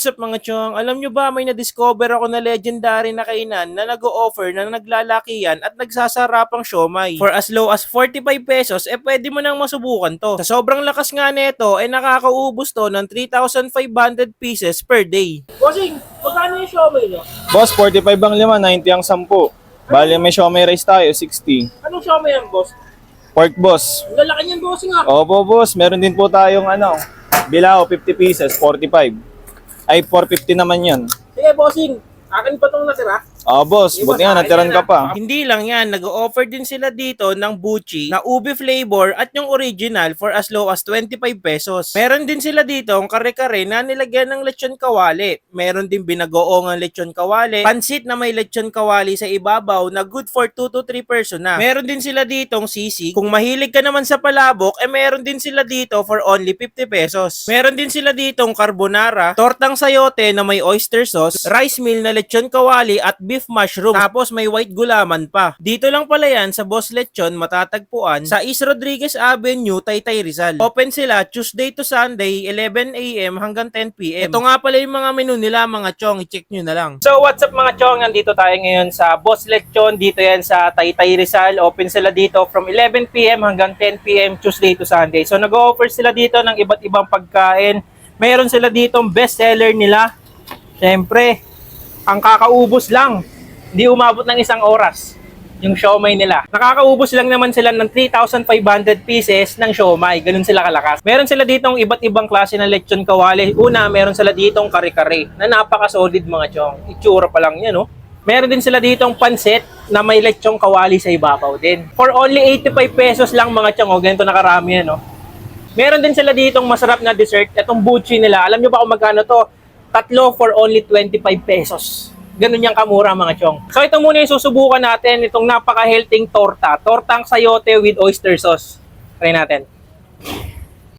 what's up mga chong? Alam nyo ba may na-discover ako na legendary na kainan na nag-o-offer na naglalakihan at nagsasarapang siomay. For as low as 45 pesos, eh pwede mo nang masubukan to. Sa sobrang lakas nga nito, eh nakakaubos to ng 3,500 pieces per day. Bossing, magkano yung siomay nyo? Boss, 45 ang lima, 90 ang 10. Bali, may siomay rice tayo, 60. Anong siomay yan, boss? Pork boss. Lalaki niyan, bossing ah. Opo, boss. Meron din po tayong ano, bilao, 50 pieces, 45. Ay, 450 naman yun. Sige, bossing. Akin pa tong natira. Oh, boss. Buti nga, natiran ka pa. Hindi lang yan, nag-offer din sila dito ng buchi na ube flavor at yung original for as low as 25 pesos. Meron din sila dito ang kare-kare na nilagyan ng lechon kawali. Meron din binagoong ang lechon kawali. Pansit na may lechon kawali sa ibabaw na good for 2 to 3 person na. Meron din sila ditong sisig. Kung mahilig ka naman sa palabok, eh meron din sila dito for only 50 pesos. Meron din sila ditong carbonara, tortang sayote na may oyster sauce, rice meal na lechon kawali at beef mushroom. Tapos may white gulaman pa. Dito lang pala yan sa Boss Lechon matatagpuan sa East Rodriguez Avenue, Taytay Rizal. Open sila Tuesday to Sunday, 11 a.m. hanggang 10 p.m. Ito nga pala yung mga menu nila mga chong, i-check nyo na lang. So what's up mga chong, nandito tayo ngayon sa Boss Lechon, dito yan sa Taytay Rizal. Open sila dito from 11 p.m. hanggang 10 p.m. Tuesday to Sunday. So nag-offer sila dito ng iba't ibang pagkain. Mayroon sila ditong best seller nila. Siyempre, ang kakaubos lang, hindi umabot ng isang oras yung siomay nila. Nakakaubos lang naman sila ng 3,500 pieces ng siomay. Ganun sila kalakas. Meron sila ditong iba't ibang klase ng lechon kawali. Una, meron sila ditong kare-kare na napaka-solid mga chong. Itsura pa lang yan, no? Meron din sila ditong pansit na may lechong kawali sa ibabaw din. For only 85 pesos lang mga chong, oh, ganito nakarami yan, no? Meron din sila ditong masarap na dessert. Itong buchi nila. Alam nyo ba kung magkano to? Tatlo for only 25 pesos. Ganun yung kamura mga chong. So ito muna yung susubukan natin. Itong napaka-healthy torta. Tortang sayote with oyster sauce. Try natin.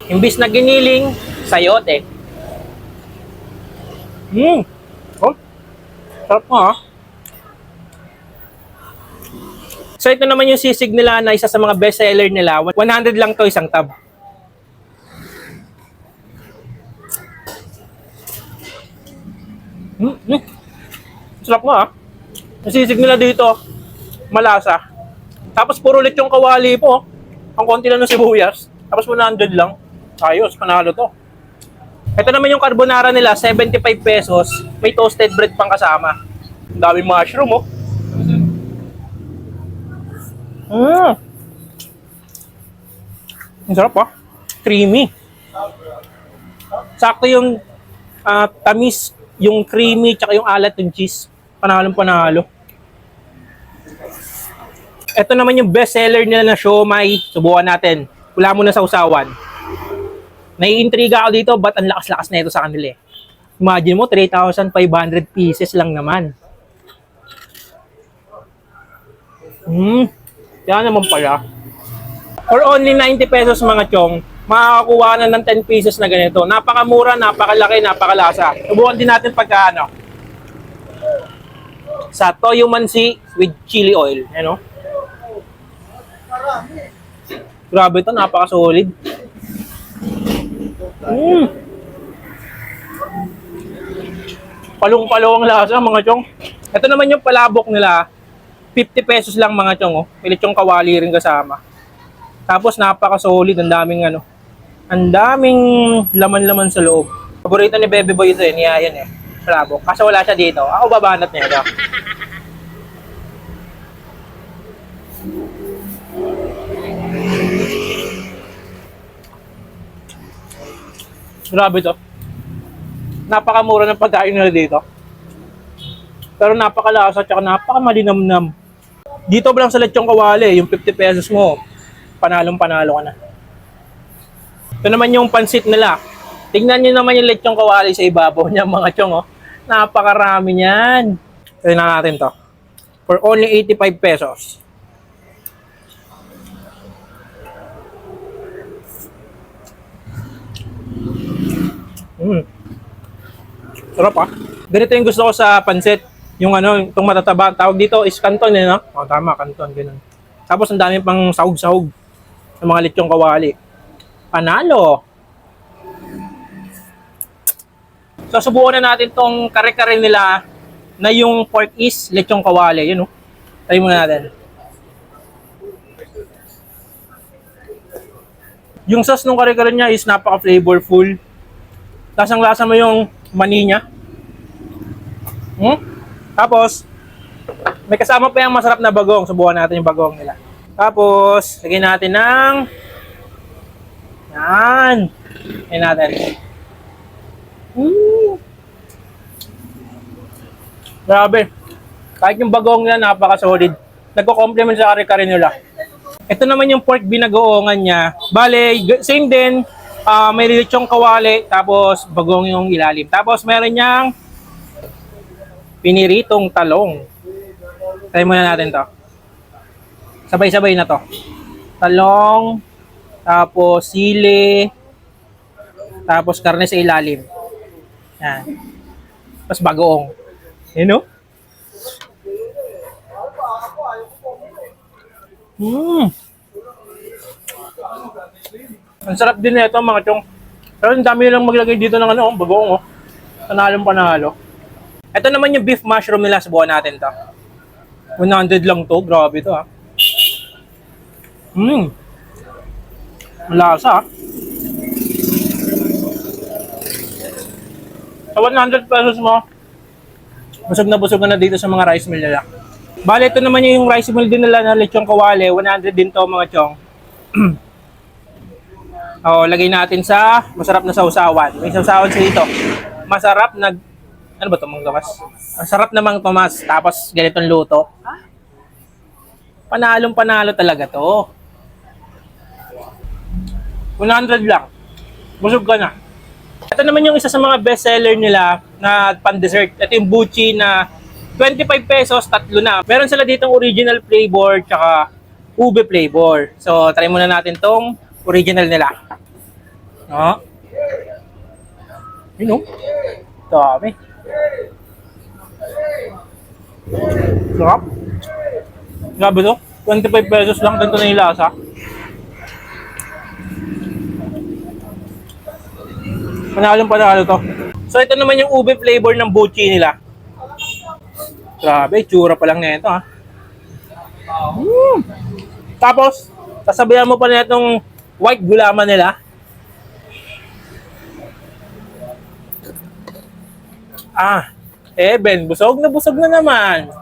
Imbis na giniling, sayote. Mmm! Oh, sarap mo ha. So ito naman yung sisig nila na isa sa mga best seller nila. 100 lang to isang tab. Mm, mm. Sarap mo ah. Ang sisig nila dito, malasa. Tapos puro lechong kawali po. Ang konti lang ng sibuyas. Tapos 100 lang. Ayos, panalo to. Ito naman yung carbonara nila, 75 pesos. May toasted bread pang kasama. Ang daming mushroom oh. Mm. Ang sarap ah. Creamy. Sakto yung ah, tamis, yung creamy, tsaka yung alat ng cheese. Panalong panalo. Ito naman yung best seller nila na siomay. Subukan natin. Wala muna sa usawan. Naiintriga ako dito, ba't ang lakas-lakas na ito sa kanila eh. Imagine mo, 3,500 pieces lang naman. Hmm, yan naman pala. For only 90 pesos mga chong, makakakuha na ng 10 pieces na ganito. Napakamura, napakalaki, napakalasa. Subukan din natin pagka ano. Sa toyo mansi with chili oil. Ano? Grabe to, napaka-solid. Mm. Palong-palo ang lasa mga chong. Ito naman yung palabok nila. 50 pesos lang mga chong. Oh. May lechong kawali rin kasama. Tapos napaka-solid, ang daming ano. Ang daming laman-laman sa loob. Paborito ni Bebe Boy ito eh, niya yan eh. Palabok. Kaso wala siya dito. Ako babanat niya ito. Grabe to. Napakamura ng pagkain nila dito. Pero napakalasa at napakamalinamnam. Dito lang sa lechong kawali, yung 50 pesos mo, panalong panalo ka na. Ito naman yung pansit nila. Tingnan nyo naman yung lechong kawali sa ibabaw niya mga chong. Oh. Napakarami niyan. Tignan natin to. For only 85 pesos. Mm. Sarap ah. Ganito yung gusto ko sa pansit. Yung ano, itong matataba. Tawag dito is kanton eh, no? Oh, tama, kanton, ganun. Tapos ang dami pang sahog-sahog sa mga lechong kawali. Panalo! So subukan na natin tong kare-kare nila na yung pork is lechong kawali. Yun, oh. Try muna natin. Yung sauce ng kare-kare niya is napaka-flavorful. Lasang-lasa mo yung mani niya. Hmm? Tapos, may kasama pa yung masarap na bagong. Subukan natin yung bagong nila. Tapos, lagyan natin ng... Yan. Lagyan natin. Mm. Grabe. Kahit yung bagong nila, napaka-solid. Nagko-complement sa kare-kare nila. Ito naman yung pork binagoongan niya. Bale, same din. Ah, may lechong kawali, tapos bagong yung ilalim. Tapos meron niyang piniritong talong. Try muna natin to. Sabay-sabay na to. Talong, tapos sili, tapos karne sa ilalim. Yan. Tapos bagoong. Yun o. Hmm. Ang sarap din nito mga chong. Pero ang dami lang maglagay dito ng ano, bagoong oh. Panalong panalo. Ito naman yung beef mushroom nila, subukan natin to. 100 lang to, grabe to ah. Hmm. Malasa ah. Sa 100 pesos mo, busog na busog na dito sa mga rice mill nila. Bale, ito naman yung rice mill din nila na lechong kawale. 100 din to mga chong. oh, lagay natin sa masarap na sausawan. May sausawan sa dito. Masarap na ano ba 'to mga gamas? Masarap namang Tomas. Tapos ganitong luto. Panalong panalo talaga to. 100 lang. Busog ka na. Ito naman yung isa sa mga best seller nila na pan-dessert. Ito yung buchi na 25 pesos, tatlo na. Meron sila ditong original flavor tsaka ube flavor. So, try muna natin tong original nila. No? Yun o. Dami. Sarap. Grabe to. 25 pesos lang. Ganito na yung lasa. Panalong panalo to. So ito naman yung ube flavor ng buchi nila. Grabe, tsura pa lang na ito ha. Mm. Tapos, sasabihan mo pa na itong white gulaman nila. Ah, Eben, busog na busog na naman.